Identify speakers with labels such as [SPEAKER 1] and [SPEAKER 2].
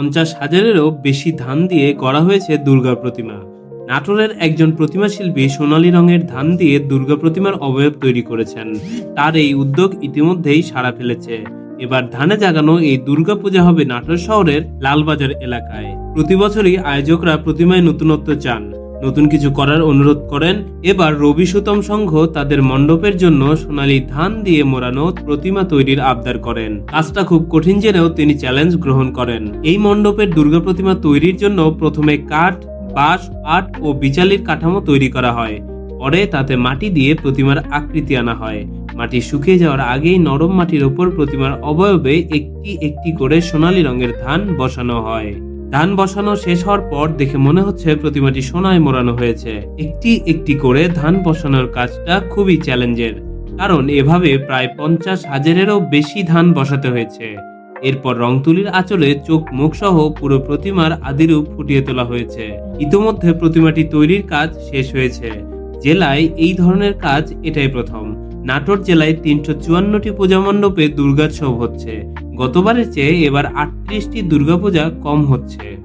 [SPEAKER 1] পঞ্চাশ হাজারেরও বেশি ধান দিয়ে করা হয়েছে দুর্গা প্রতিমা। নাটোরের একজন প্রতিমা শিল্পী সোনালী রঙের ধান দিয়ে দুর্গা প্রতিমার অবয়ব তৈরি করেছেন। তার এই উদ্যোগ ইতিমধ্যেই সাড়া ফেলেছে। এবার ধানে জাগানো এই দুর্গাপূজা হবে নাটোর শহরের লালবাজার এলাকায়। প্রতি বছরই আয়োজকরা প্রতিমায় নতুনত্ব চান। নতুন কিছু করার অনুরোধ করেন। এবার রবি সুতম সংঘ তাদের মণ্ডপের জন্য সোনালি ধান দিয়ে মোড়ানো প্রতিমা তৈরির আবদার করেন। কাজটা খুব কঠিন জেনেও তিনি চ্যালেঞ্জ গ্রহণ করেন। এই মণ্ডপের দুর্গা প্রতিমা তৈরির জন্য প্রথমে কাঠ, বাঁশ, আট ও বিচালির কাঠামো তৈরি করা হয়। পরে তাতে মাটি দিয়ে প্রতিমার আকৃতি আনা হয়। মাটি শুকিয়ে যাওয়ার আগেই নরম মাটির ওপর প্রতিমার অবয়বে একটি একটি করে সোনালী রঙের ধান বসানো হয়। ধান বসানো শেষ হওয়ার পর দেখে মনে হচ্ছে প্রতিমাটি সোনায় মোড়ানো হয়েছে। একটি একটি করে ধান বসানোর কাজটা খুবই চ্যালেঞ্জের, কারণ এভাবে প্রায় পঞ্চাশ হাজারেরও বেশি ধান বসাতে হয়েছে। এরপর রং তুলির আঁচলে চোখ মুখ সহ পুরো প্রতিমার আদিরূপ ফুটিয়ে তোলা হয়েছে। ইতোমধ্যে প্রতিমাটি তৈরির কাজ শেষ হয়েছে। জেলায় এই ধরনের কাজ এটাই প্রথম। নাটোর জেলায় তিনশো চুয়ান্নটি পূজা মণ্ডপে দুর্গোৎসব হচ্ছে। গতবারের চেয়ে এবার আটত্রিশটি দুর্গাপূজা কম হচ্ছে।